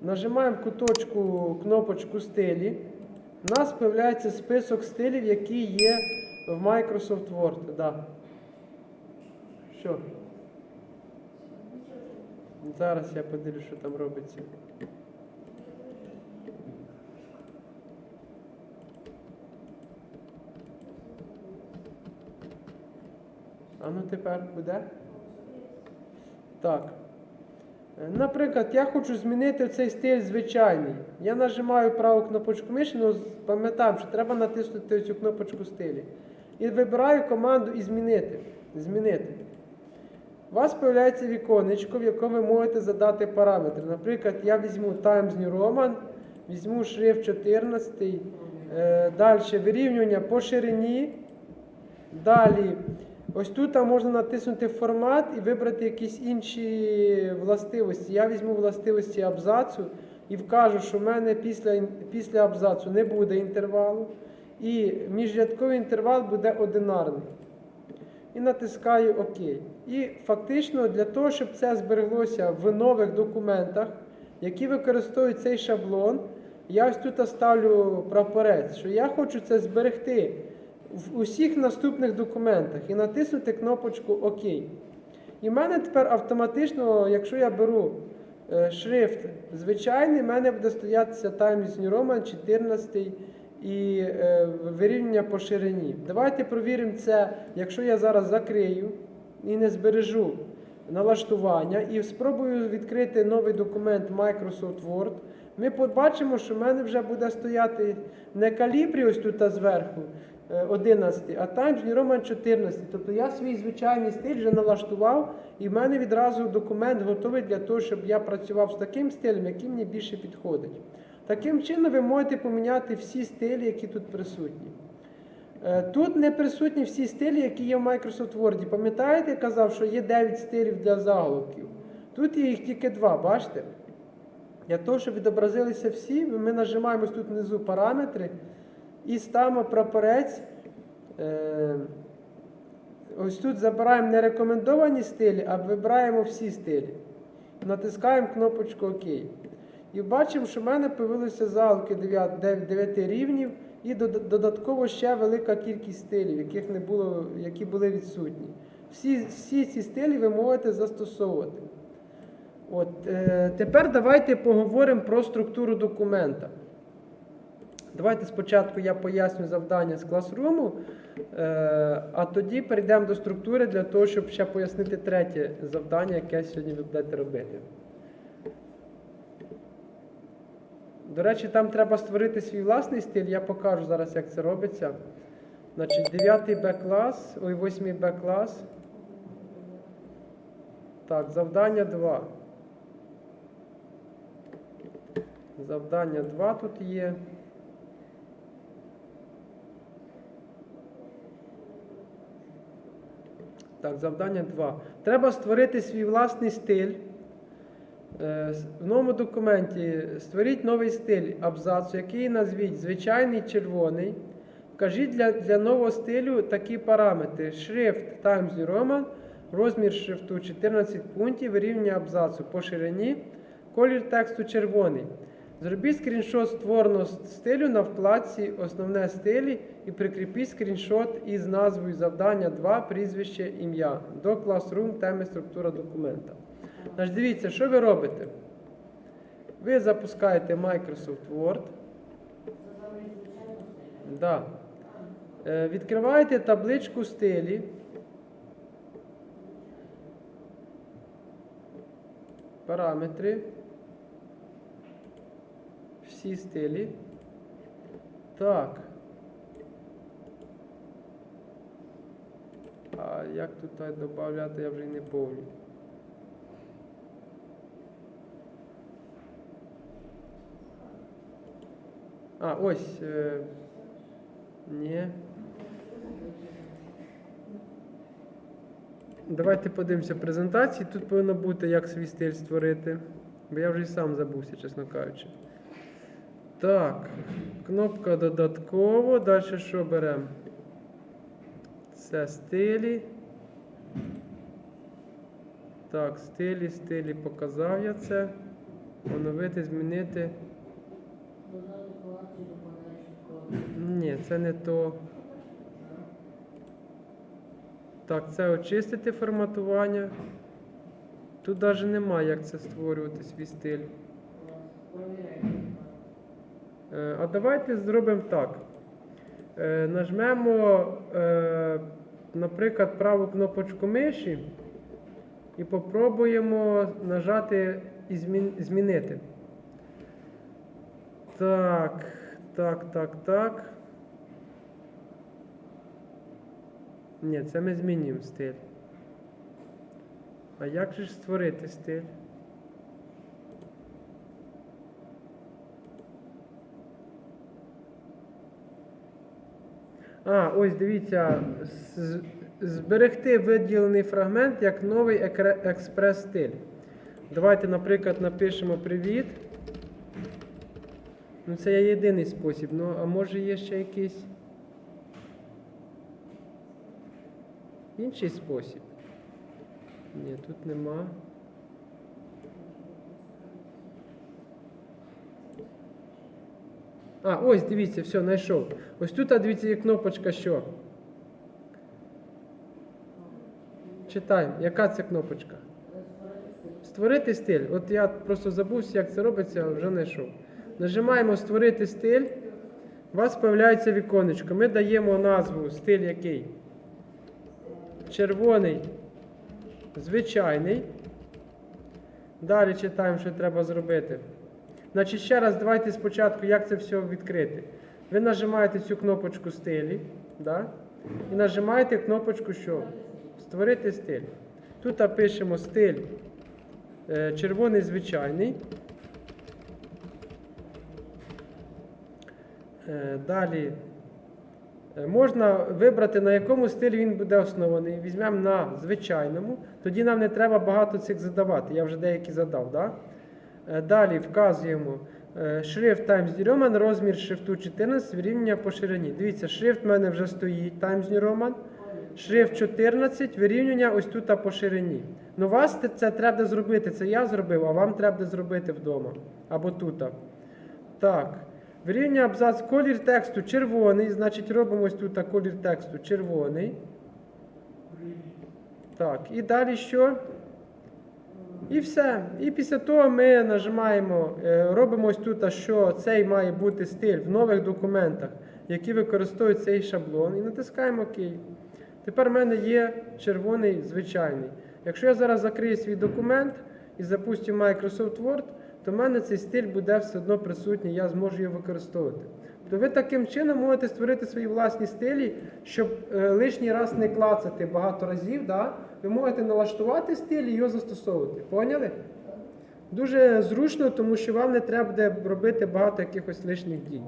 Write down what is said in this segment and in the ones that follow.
Нажимаємо куточку кнопочку стилі. У нас з'являється список стилів, які є в Microsoft Word. Да. Що? Зараз я подивлюсь, що там робиться. А ну тепер буде? Так. Наприклад, я хочу змінити цей стиль звичайний. Я нажимаю праву кнопочку миші, ну пам'ятаємо, що треба натиснути цю кнопочку стилі. І вибираю команду і змінити. Змінити. У вас з'являється віконечко, в якому ви можете задати параметри. Наприклад, я візьму Times New Roman, візьму шрифт 14, е, далі вирівнювання по ширині. Далі, ось тут можна натиснути формат і вибрати якісь інші властивості. Я візьму властивості абзацу і вкажу, що в мене після, після абзацу не буде інтервалу. І міжрядковий інтервал буде одинарний. І натискаю ОК. І фактично для того, щоб це збереглося в нових документах, які використовують цей шаблон, я ось тут ставлю прапорець, що я хочу це зберегти в усіх наступних документах і натиснути кнопочку ОК. І в мене тепер автоматично, якщо я беру е, шрифт звичайний, в мене буде стоятися Times New Roman 14 і е, вирівняння по ширині. Давайте провіримо це, якщо я зараз закрию і не збережу налаштування, і спробую відкрити новий документ Microsoft Word. Ми побачимо, що в мене вже буде стояти не калібрі ось тут зверху 11, а New Roman 14. Тобто я свій звичайний стиль вже налаштував, і в мене відразу документ готовий для того, щоб я працював з таким стилем, який мені більше підходить. Таким чином ви можете поміняти всі стилі, які тут присутні. Е, Тут не присутні всі стилі, які є в Microsoft Word. Пам'ятаєте, я казав, що є 9 стилів для заголовків. Тут є їх тільки два, бачите? Для того, щоб відобразилися всі, ми нажимаємо тут внизу параметри і ставимо прапорець. Е, Ось тут забираємо не рекомендовані стилі, а вибираємо всі стилі. Натискаємо кнопочку ОК. І бачимо, що в мене з'явилися залки 9, 9 рівнів і додатково ще велика кількість стилів, яких не було, які були відсутні. Всі, всі ці стилі ви можете застосовувати. От, е, тепер давайте поговоримо про структуру документа. Давайте спочатку я поясню завдання з класруму, е, а тоді перейдемо до структури для того, щоб ще пояснити третє завдання, яке сьогодні ви будете робити. До речі, там треба створити свій власний стиль. Я покажу зараз, як це робиться. Значить, 9 Б клас, ой, 8 Б клас. Так, завдання 2. Завдання 2 тут є. Так, завдання 2. Треба створити свій власний стиль. Е, В новому документі створіть новий стиль абзацу, який назвіть звичайний червоний. Вкажіть для, для нового стилю такі параметри: шрифт Times New Roman, розмір шрифту 14 пунктів, рівня абзацу по ширині, колір тексту червоний. Зробіть скріншот створеного стилю на вкладці Основне стилі і прикріпіть скріншот із назвою завдання 2, прізвище, ім'я до Classroom теми структура документа. Значить, дивіться, що ви робите? Ви запускаєте Microsoft Word. Да. Е, Відкриваєте табличку стилі. Параметри. Всі стилі. Так. А як тут додати, я вже не пам'ятаю. А, ось. Е, ні. Давайте подивимося презентації. Тут повинно бути, як свій стиль створити. Бо я вже й сам забувся, чесно кажучи. Так, кнопка додатково. Далі що беремо? Це стилі. Так, стилі, стилі показав я це. Оновити, змінити. Ні, це не то. Так, це очистити форматування. Тут навіть немає, як це створювати свій стиль. Е, А давайте зробимо так. Е, Нажмемо, е, наприклад, праву кнопочку миші і попробуємо нажати і змінити. Так, так, так, так. Ні, це ми змінюємо стиль. А як же ж створити стиль? А, ось дивіться, зберегти виділений фрагмент як новий експрес-стиль. Давайте, наприклад, напишемо привіт. Ну, це є єдиний спосіб. Ну, а може є ще якийсь інший спосіб? Ні, тут нема. А, ось дивіться, все, знайшов. Ось тут, дивіться, є кнопочка що. Читаємо, яка це кнопочка? Створити стиль. От я просто забувся, як це робиться, але вже знайшов. Нажимаємо Створити стиль. У вас з'являється віконечко. Ми даємо назву стиль який? Червоний, звичайний. Далі читаємо, що треба зробити. Значить, ще раз давайте спочатку, як це все відкрити. Ви нажимаєте цю кнопочку стилі, да? і нажимаєте кнопочку що? Створити стиль. Тут пишемо стиль е, червоний звичайний. Е, Далі е, можна вибрати, на якому стилі він буде оснований. Візьмемо на звичайному, тоді нам не треба багато цих задавати. Я вже деякі задав. Да? Е, Далі вказуємо е, шрифт Times New Roman, розмір шрифту 14, вирівняння по ширині. Дивіться, шрифт в мене вже стоїть Times New Roman. Шрифт 14, вирівняння ось тут по ширині. Ну, вас це треба зробити. Це я зробив, а вам треба зробити вдома. Або тут. Так. Вирівняння абзац, колір тексту червоний. Значить, робимо ось тут колір тексту червоний. Так, і далі що? І все. І після того ми нажимаємо, е, робимо ось тут, що цей має бути стиль в нових документах, які використовують цей шаблон, і натискаємо ОК. Тепер в мене є червоний звичайний. Якщо я зараз закрию свій документ і запустю Microsoft Word, то в мене цей стиль буде все одно присутній, я зможу його використовувати. То ви таким чином можете створити свої власні стилі, щоб е, лишній раз не клацати багато разів. Да? Ви можете налаштувати стиль і його застосовувати. Поняли? Дуже зручно, тому що вам не треба буде робити багато якихось лишніх дій.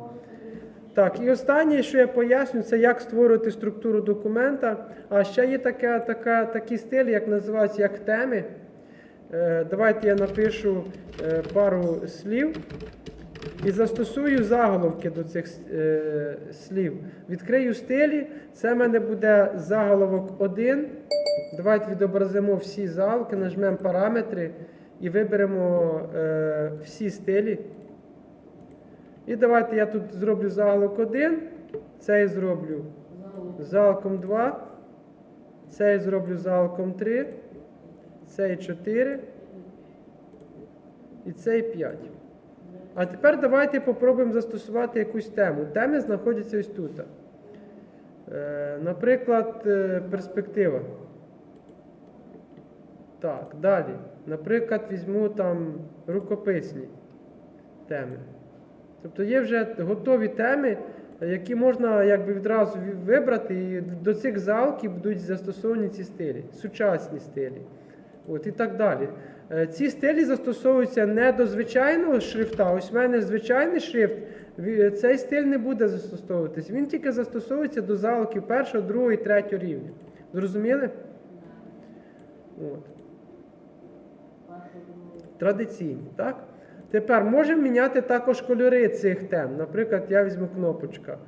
Так, і останнє, що я поясню, це як створювати структуру документа. А ще є така, така, такі стилі, як називаються як теми. Е, давайте я напишу е, пару слів і застосую заголовки до цих е, слів. Відкрию стилі. Це в мене буде заголовок 1. Давайте відобразимо всі заголовки, нажмемо параметри і виберемо е, всі стилі. І давайте я тут зроблю заголовок 1, цей зроблю заголовком 2, цей зроблю заголовком 3, цей 4 і цей 5. А тепер давайте попробуємо застосувати якусь тему. Теми знаходяться ось тут. Е, наприклад, е, перспектива. Так, далі. Наприклад, візьму там рукописні теми. Тобто є вже готові теми, які можна якби відразу вибрати, і до цих залків будуть застосовані ці стилі, сучасні стилі. От, і так далі. Е, Ці стилі застосовуються не до звичайного шрифта. Ось в мене звичайний шрифт, цей стиль не буде застосовуватись. Він тільки застосовується до залків першого, другого і третього рівня. Зрозуміли? От. Традиційні, так? Тепер можемо міняти також кольори цих тем. Наприклад, я візьму кнопочка.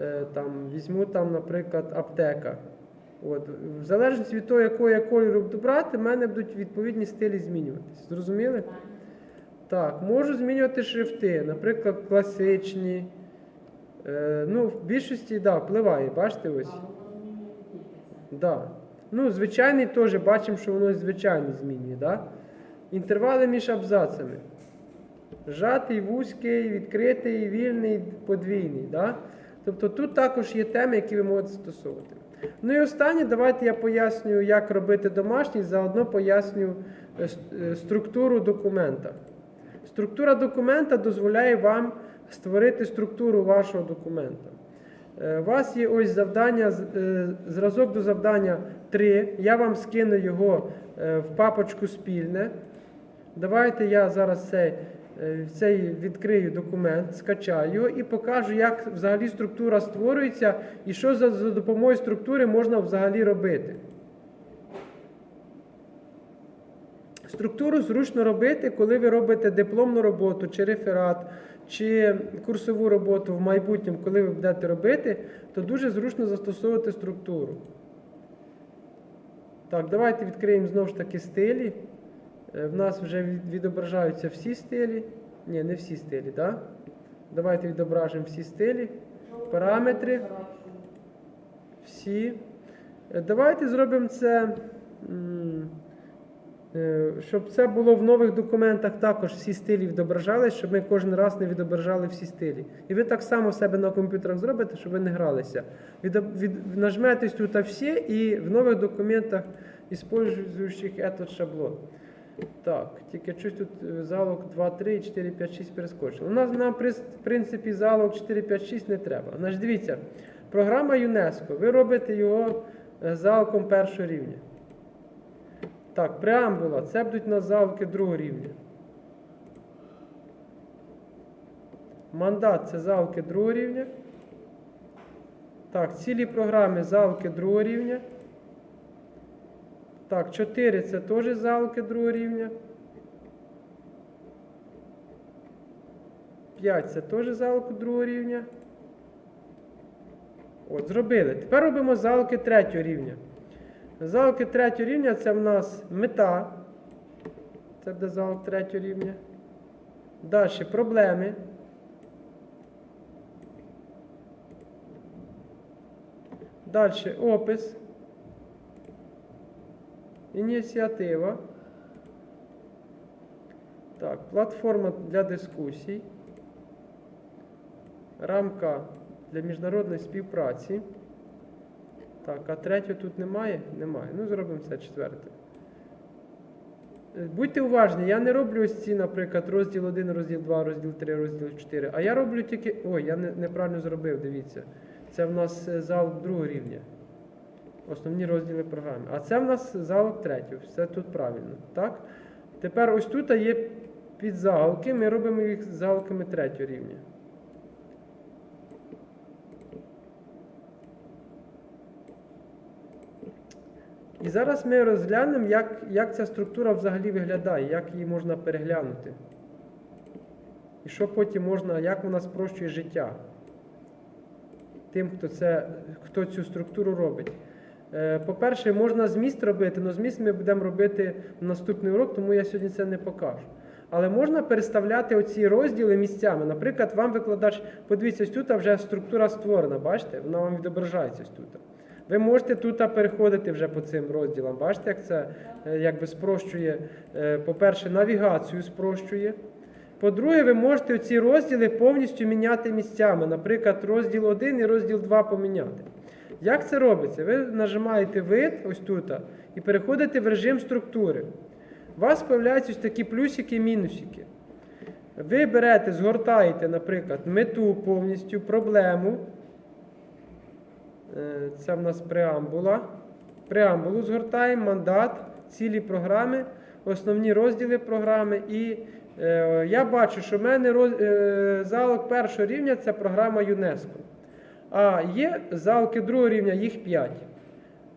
Е, Там, візьму там, наприклад, аптека. От, в залежності від того, якого я кольору буду брати, в мене будуть відповідні стилі змінюватися. Зрозуміли? Так. Можу змінювати шрифти, наприклад, класичні. Е, ну, в більшості, да, впливає, бачите ось. Да. Ну, звичайний теж бачимо, що воно звичайний змінює. Да? Інтервали між абзацами. Жатий, вузький, відкритий, вільний, подвійний. Да? Тобто тут також є теми, які ви можете стосовувати. Ну і останнє, давайте я поясню, як робити домашній, заодно поясню е, е, структуру документа. Структура документа дозволяє вам створити структуру вашого документа. Е, У вас є ось завдання, зразок до завдання 3. Я вам скину його в папочку спільне. Давайте я зараз цей, цей відкрию документ, скачаю його і покажу, як взагалі структура створюється і що за, за допомогою структури можна взагалі робити. Структуру зручно робити, коли ви робите дипломну роботу, чи реферат, чи курсову роботу в майбутньому, коли ви будете робити, то дуже зручно застосовувати структуру. Так, давайте відкриємо знову ж таки стилі. Е, В нас вже відображаються всі стилі. Ні, не всі стилі, так? Давайте відображимо всі стилі. Параметри. Всі. Е, Давайте зробимо це, е, щоб це було в нових документах також всі стилі відображались, щоб ми кожен раз не відображали всі стилі. І ви так само в себе на комп'ютерах зробите, щоб ви не гралися. Нажметесь тут всі і в нових документах используючих этот шаблон. Так, тільки щось тут е, залог 2, 3, 4, 5, 6 перескочило. У нас нам в принципі залог 4, 5, 6 не треба. Значить, дивіться, програма ЮНЕСКО, ви робите його е, залогом першого рівня. Так, преамбула, це будуть на залоки другого рівня. Мандат це залоки другого рівня. Так, цілі програми залоки другого рівня. Так, 4 це теж залоки другого рівня. 5 це теж залоки другого рівня. От, зробили. Тепер робимо залоки третього рівня. Залоки третього рівня це в нас мета. Це буде залог третього рівня. Далі проблеми. Далі опис. Ініціатива. Так, платформа для дискусій. Рамка для міжнародної співпраці. Так, а третього тут немає? Немає. Ну, зробимо це четверте. Е, Будьте уважні, я не роблю ось ці, наприклад, розділ 1, розділ 2, розділ 3, розділ 4. А я роблю тільки. Ой, я неправильно зробив, дивіться. Це в нас е, зал другого рівня. Основні розділи програми. А це в нас залог третього. Все тут правильно. Так? Тепер ось тут є підзаголки, ми робимо їх залоками третього рівня. І зараз ми розглянемо, як, як ця структура взагалі виглядає, як її можна переглянути. І що потім можна, як вона спрощує життя тим, хто, це, хто цю структуру робить. Е, По-перше, можна зміст робити, але зміст ми будемо робити в наступний урок, тому я сьогодні це не покажу. Але можна переставляти оці розділи місцями. Наприклад, вам викладач, подивіться, ось тут вже структура створена, бачите? Вона вам відображається ось тут. Ви можете тут переходити вже по цим розділам. Бачите, як це е, якби спрощує, е, по-перше, навігацію спрощує. По-друге, ви можете ці розділи повністю міняти місцями. Наприклад, розділ 1 і розділ 2 поміняти. Як це робиться? Ви нажимаєте вид ось тут і переходите в режим структури. У вас з'являються ось такі плюсики і мінусики. Ви берете, згортаєте, наприклад, мету повністю, проблему. Е, Це в нас преамбула. Преамбулу згортаємо, мандат, цілі програми, основні розділи програми. І е, я бачу, що в мене роз, е, залог першого рівня це програма ЮНЕСКО. А є залки другого рівня, їх 5.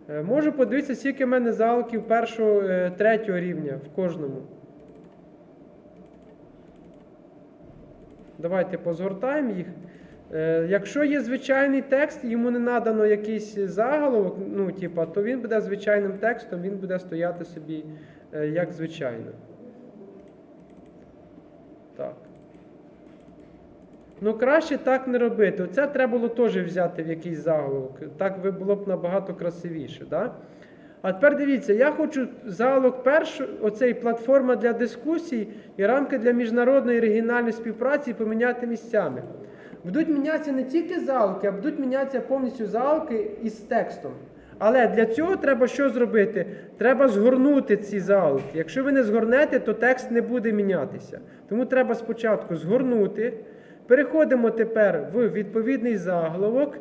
Е, можу подивитися, скільки в мене залоків першого, е, третього рівня в кожному. Давайте позгортаємо їх. Е, Якщо є звичайний текст, йому не надано якийсь заголовок, ну, типа, то він буде звичайним текстом, він буде стояти собі як звичайно. Так. Ну, краще так не робити. Оце треба було теж взяти в якийсь заголовок. Так було б набагато красивіше. Да? А тепер дивіться, я хочу заголовок перший, оцей платформа для дискусій і рамки для міжнародної регіональної співпраці поміняти місцями. Будуть мінятися не тільки заголовки, а будуть мінятися повністю заголовки із текстом. Але для цього треба що зробити? Треба згорнути ці заголовки. Якщо ви не згорнете, то текст не буде мінятися. Тому треба спочатку згорнути. Переходимо тепер в відповідний заголовок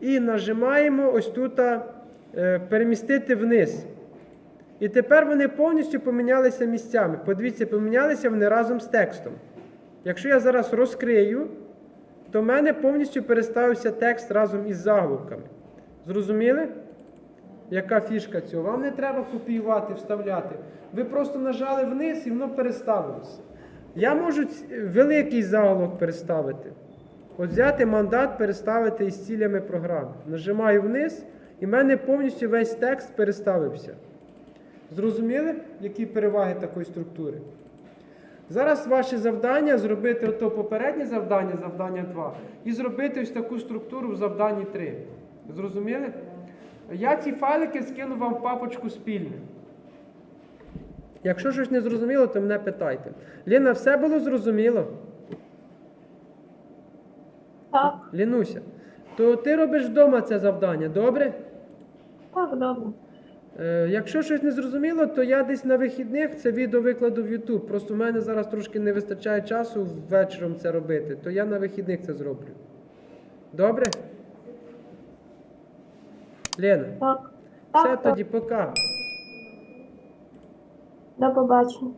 і нажимаємо ось тут е, перемістити вниз. І тепер вони повністю помінялися місцями. Подивіться, помінялися вони разом з текстом. Якщо я зараз розкрию, то в мене повністю переставився текст разом із заголовками. Зрозуміли? Яка фішка цього? Вам не треба копіювати, вставляти. Ви просто нажали вниз і воно переставилося. Я можу великий заголовок переставити. От взяти мандат, переставити із цілями програми. Нажимаю вниз, і в мене повністю весь текст переставився. Зрозуміли, які переваги такої структури? Зараз ваше завдання зробити ото попереднє завдання, завдання 2, і зробити ось таку структуру в завданні 3. Зрозуміли? Я ці файлики скину вам в папочку спільне. Якщо щось не зрозуміло, то мене питайте. Ліна, все було зрозуміло? Так, Лінуся, то ти робиш вдома це завдання, добре? так, добре. Е, якщо щось не зрозуміло, то я десь на вихідних це відео викладу в YouTube. Просто в мене зараз трошки не вистачає часу вечором це робити, то я на вихідних це зроблю. Добре? Лена, Так. все тоді, пока. До побачення.